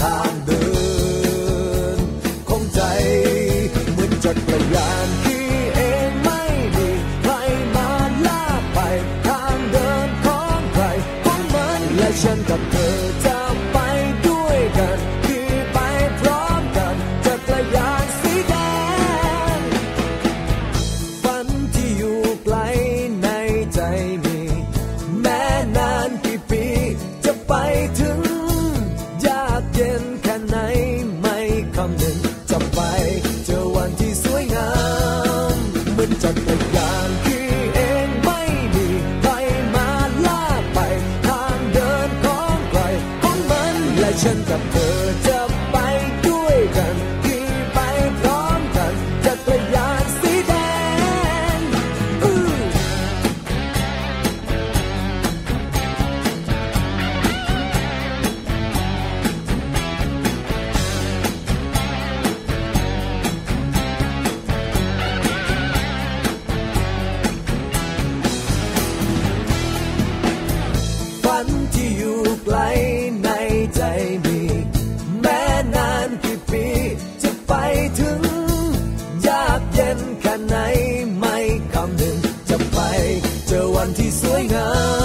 ส้ วั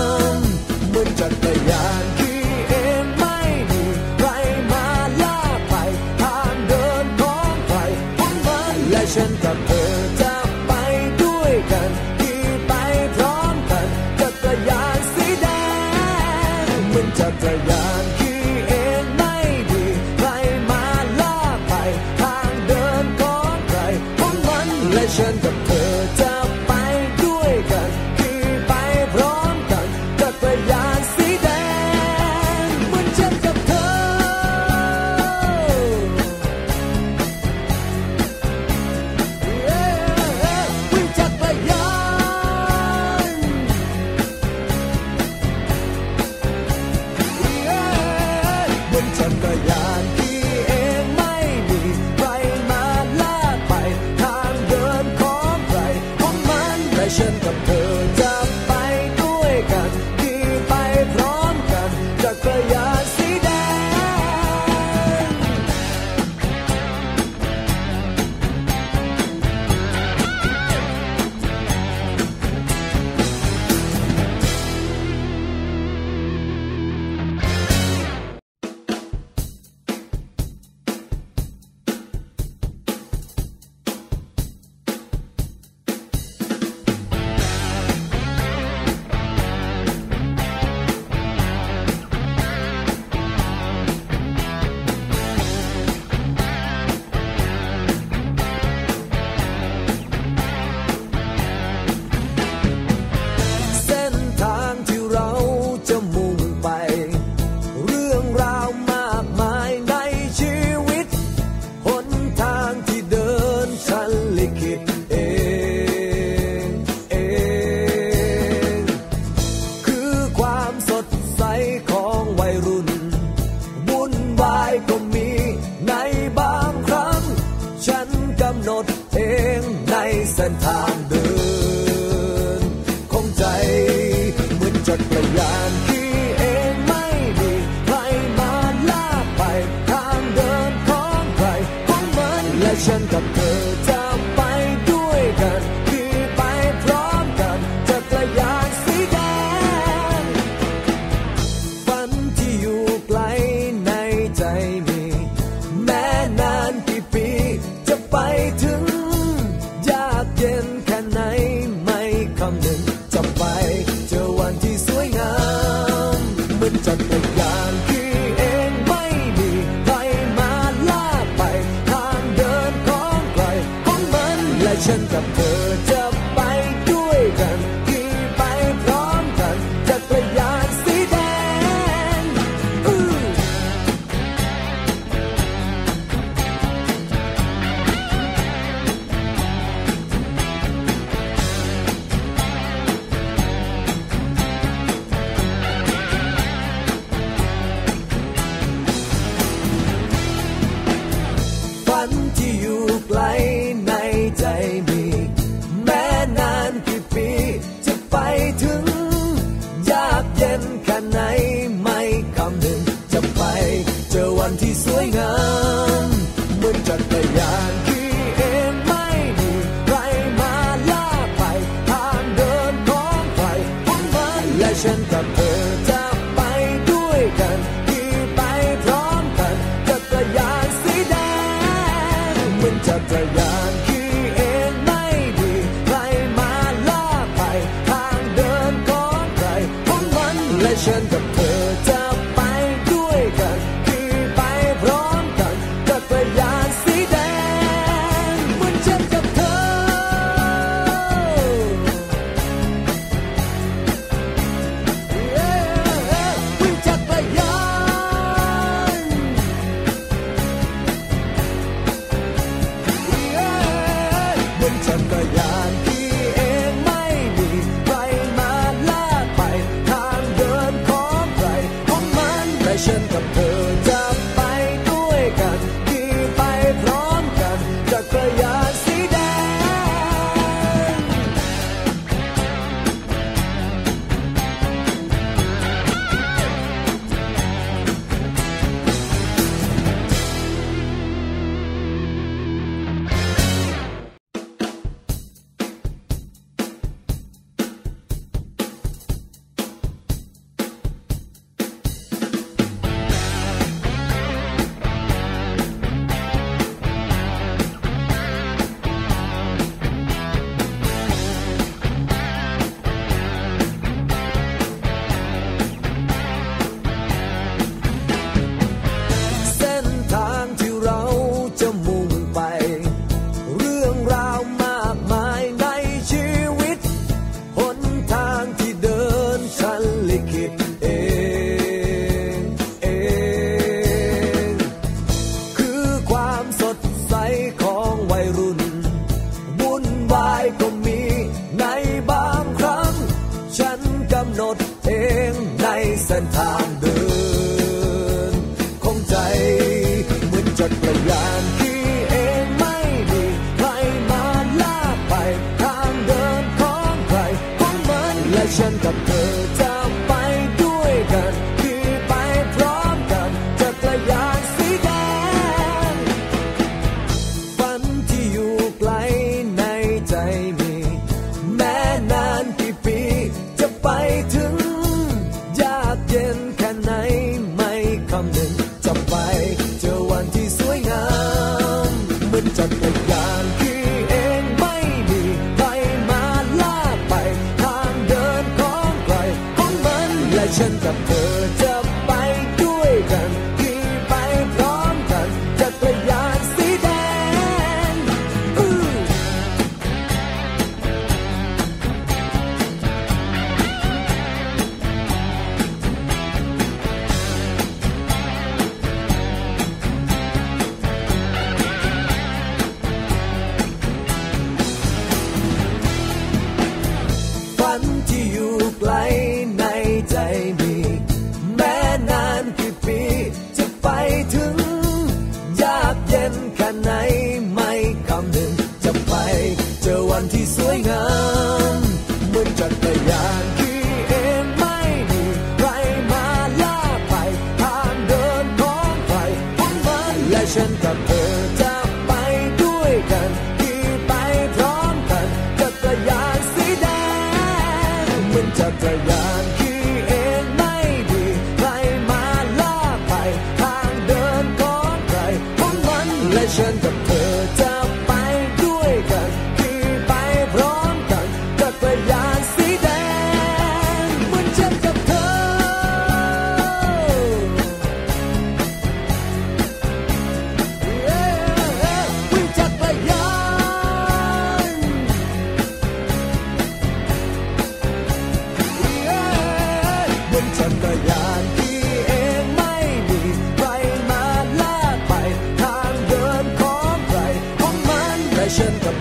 มัน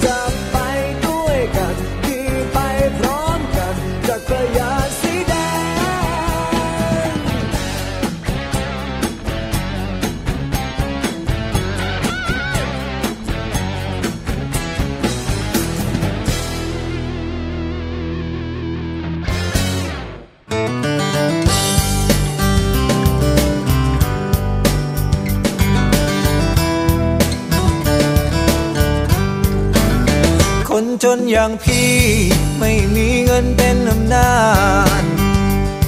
แอย่างพี่ไม่มีเงินเป็นอำนาจ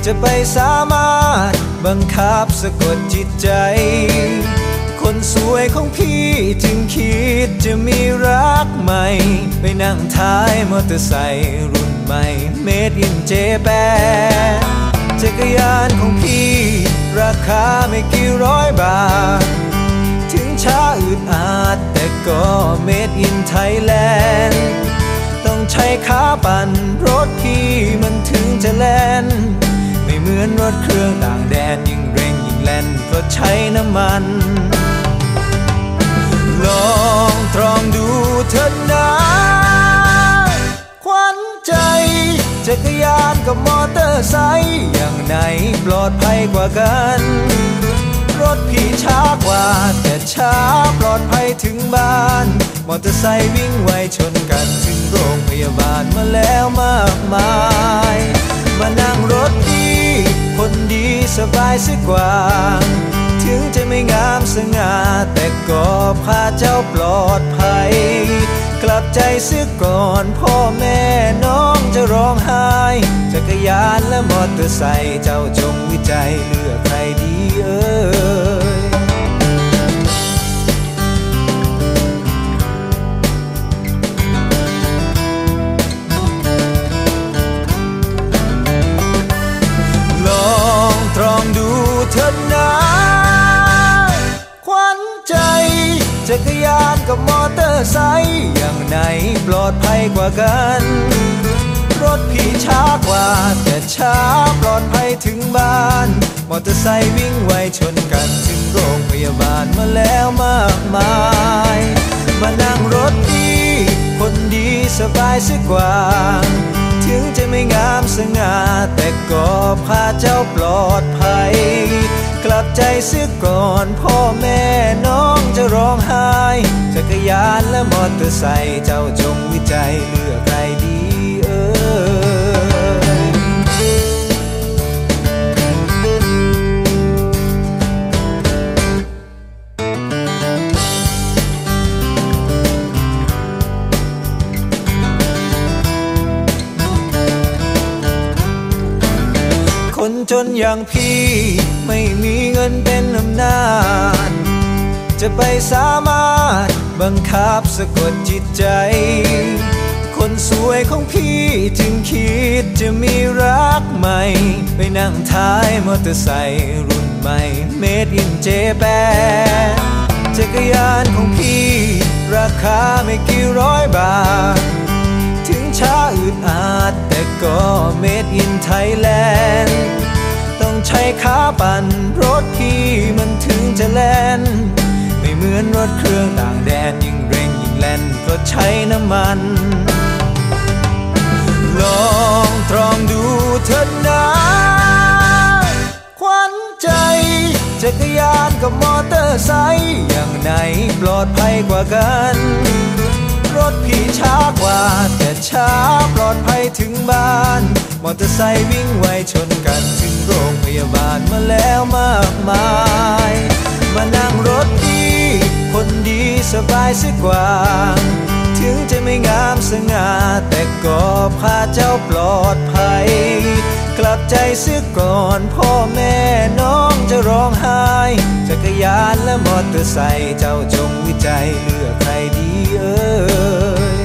จะไปสามารถบังคับสะกดจิตใจ คนสวยของพี่ถึงคิดจะมีรักใหม่ ไปนั่งท้ายมอเตอร์ไซค์รุ่นใหม่ Made in Japan จักรยานของพี่ ราคาไม่กี่ร้อยบาท ถึงช้าอึดอาดแต่ก็ Made in Thailand ต้องใช้ขาปั่นรถพี่มันถึงจะแล่น ไม่เหมือนรถเครื่องต่างแดนยิ่งเร่งยิ่งแล่นเพราะใช้น้ำมัน ลองตรองดูเถิดนะขวัญใจจักรยานกับมอเตอร์ไซค์อย่างไหนปลอดภัยกว่ากัน รถพี่ช้ากว่าแต่ช้าปลอดภัย ถึงบ้าน มอเตอร์ไซค์วิ่งไวชนกันถึงโรงพยาบาลมาแล้วมากมาย มานั่งรถพี่คนดีสบายสิกว่า ถึงจะไม่งามสง่าแต่ก็พาเจ้าปลอดภัย กลับใจเสียก่อนพ่อแม่น้องจะร้องไห้จักรยานและมอเตอร์ไซค์เจ้าจงวิจัยเลือกใครดีเอ่ย กับมอเตอร์ไซค์อย่างไหนปลอดภัยกว่ากัน รถพี่ช้ากว่า แต่ช้าปลอดภัยถึงบ้าน มอเตอร์ไซค์วิ่งไวชนกันถึงโรงพยาบาลมาแล้วมากมาย มานั่งรถพี่คนดีสบายสิกว่า ถึงจะไม่งามสง่าแต่ก็พาเจ้าปลอด ภัย กลับใจเสียก่อนพ่อแม่น้องจะร้องไห้จักรยานและมอเตอร์ไซค์เจ้าจงวิจัยเลือกใคร จนอย่างพี่ไม่มีเงินเป็นอำนาจ จะไปสามารถบังคับสะกดจิตใจ คนสวยของพี่จึงคิดจะมีรักใหม่ ไปนั่งท้ายมอเตอร์ไซค์รุ่นใหม่ Made in Japan จักรยานของพี่ราคาไม่กี่ร้อยบาท ถึงช้าอึดอาดแต่ก็ Made in Thailand ใช้ขาปั่นรถพี่มันถึงจะแล่น ไม่เหมือนรถเครื่องต่างแดนยิ่งเร่งยิ่งแล่นเพราะใช้น้ำมัน ลองตรองดูเถิดนะขวัญใจ จักรยานกับมอเตอร์ไซค์อย่างไหนปลอดภัยกว่ากัน รถพี่ช้ากว่า แต่ช้าปลอดภัยถึงบ้าน มอเตอร์ไซค์วิ่งไวชนกันถึงโรงพยาบาลมาแล้วมากมาย มานั่งรถพี่ คนดีสบายสิกว่า จะไม่งามสง่าแต่ก็พาเจ้าปลอดภัย กลับใจเสียก่อนพ่อแม่น้องจะร้องไห้จักรยานและมอเตอร์ไซค์เจ้าจงวิจัยเลือกใครดีเอ่ย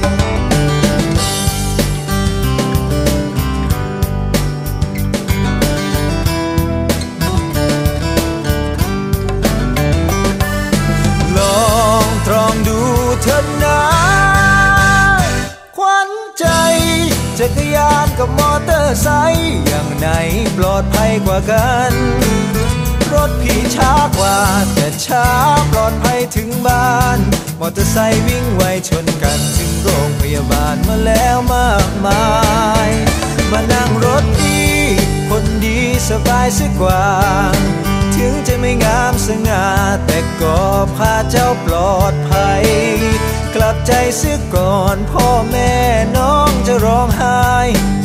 ลองตรองดูเถิดนะ จักรยานกับมอเตอร์ไซค์อย่างไหนปลอดภัยกว่ากัน รถพี่ช้ากว่า แต่ช้าปลอดภัยถึงบ้าน มอเตอร์ไซค์วิ่งไวชนกันถึงโรงพยาบาลมาแล้วมากมาย มานั่งรถพี่คนดีสบายสิกว่า ถึงจะไม่งามสง่าแต่ก็พาเจ้าปลอดภัย กลับใจซึ่ยก่อน พ่อแม่น้องจะร้องไห้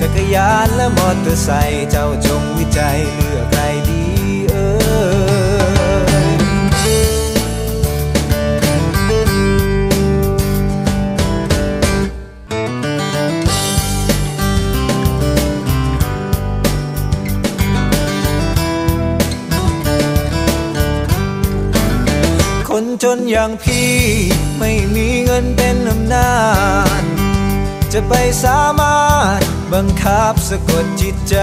จักรยานและมอเตอร์ไซค์เจ้าจงวิจัยเลือกใครดีเออ คนจนอย่างพี่ไม่ นเป็นอำนาจ จะไปสามารถบังคับสะกดจิตใจ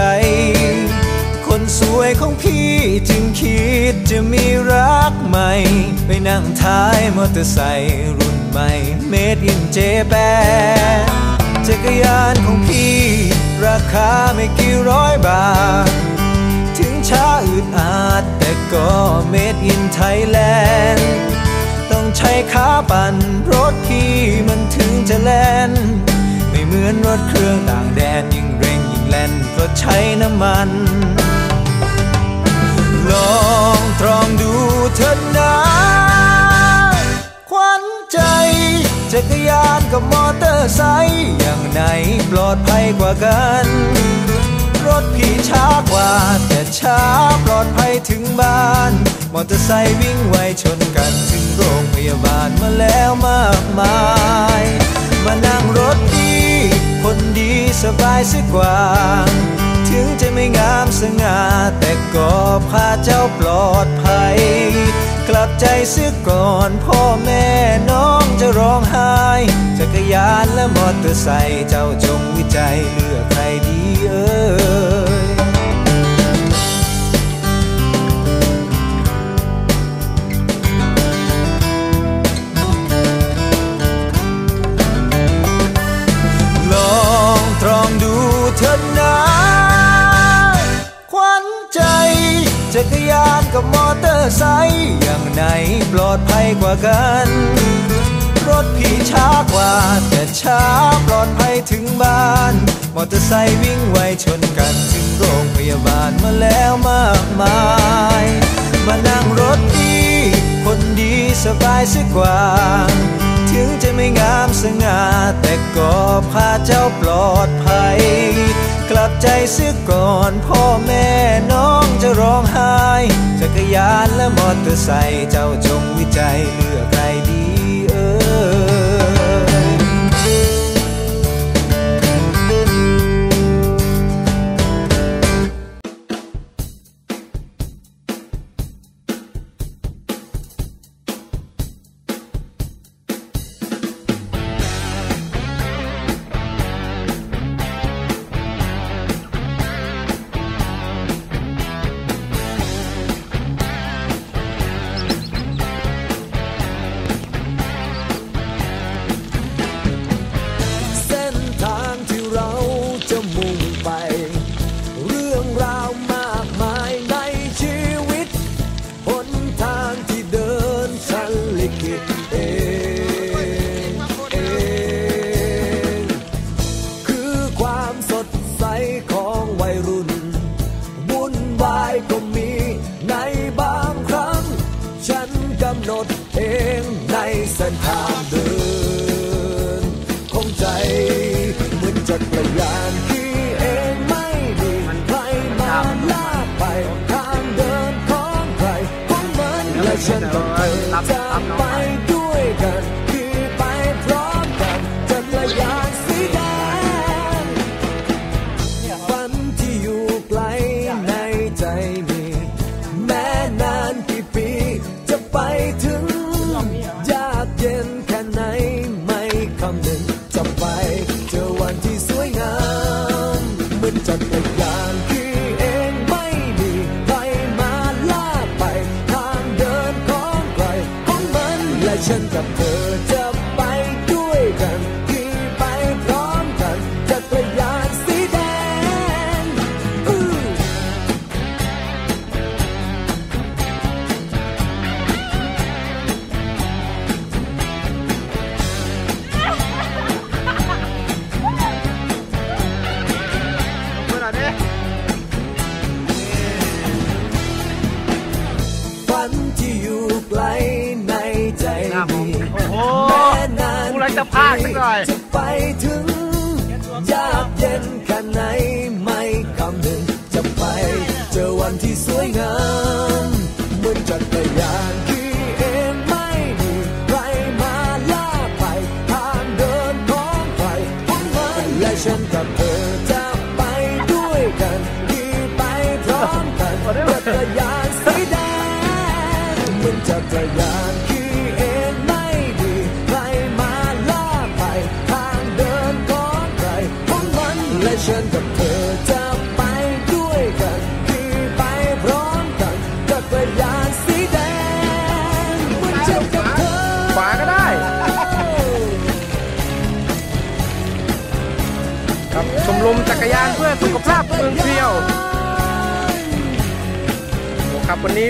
คนสวยของพี่จึงคิดจะมีรักใหม่ ไปนั่งท้ายมอเตอร์ไซค์รุ่นใหม่ Made in Japan จักรยานของพี่ราคาไม่กี่ร้อยบาท ถึงช้าอึดอาดแต่ก็ Made in Thailand ต้อง ใช้ขาปั่นรถพี่มันถึงจะแล่น ไม่เหมือนรถเครื่องต่างแดนยิ่งเร่งยิ่งแล่นเพราะใช้น้ำมัน ลองตรองดูเถิดนะขวัญใจ จักรยานกับมอเตอร์ไซค์อย่างไหนปลอดภัยกว่ากัน รถพี่ช้ากว่าแต่ช้าปลอดภัยถึงบ้าน มอเตอร์ไซค์วิ่งไวชนกันถึงโรงพยาบาลมาแล้วมากมาย มานั่งรถพี่คนดีสบายสิกว่า ถึงจะไม่งามสง่าแต่ก็พาเจ้าปลอดภัย กลับใจเสียก่อนพ่อแม่น้องจะร้องไห้จักรยานและมอเตอร์ไซค์เจ้าจงวิจัยเลือกใครดีเอ่ย เถิดนะขวัญใจจักรยานกับมอเตอร์ไซค์อย่างไหนปลอดภัยกว่ากัน รถพี่ช้ากว่า แต่ช้าปลอดภัยถึงบ้าน มอเตอร์ไซค์วิ่งไวชนกันถึงโรงพยาบาลมาแล้วมากมาย มานั่งรถพี่คนดีสบายสิกว่า ถึงจะไม่งามสง่า แต่ก็พาเจ้าปลอดภัย กลับใจเสียก่อนพ่อแม่น้องจะร้องไห้ จักรยานและมอเตอร์ไซค์เจ้าจงวิจัยเลือกใครดี เและฉันกับเธอานกูเลยจะพากสักหน่อย จะไปถึง เมืองเพรียวโอ้ครับวันนี้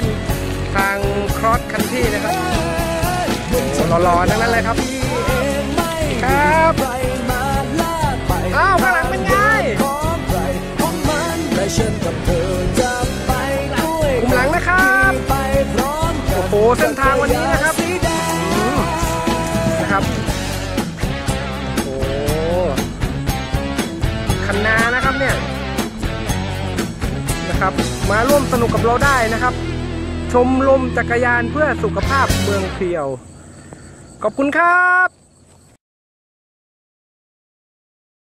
ทางครอสคันที่นะครับโอ้หล่อๆทั้งนั้นเลยครับ ครับอ้าวข้างหลังเป็นไงของใครของมันและฉันกับเธอจะไปด้วยกลุ่มหลังนะครับไปพร้อมโอ้โหเส้นทางวันนี้นะครับนะครับโอ้คันนานะครับเนี่ย นะครับ มาร่วมสนุกกับเราได้นะครับ ชมลมจักรยานเพื่อสุขภาพเมืองเพียว ขอบคุณครับ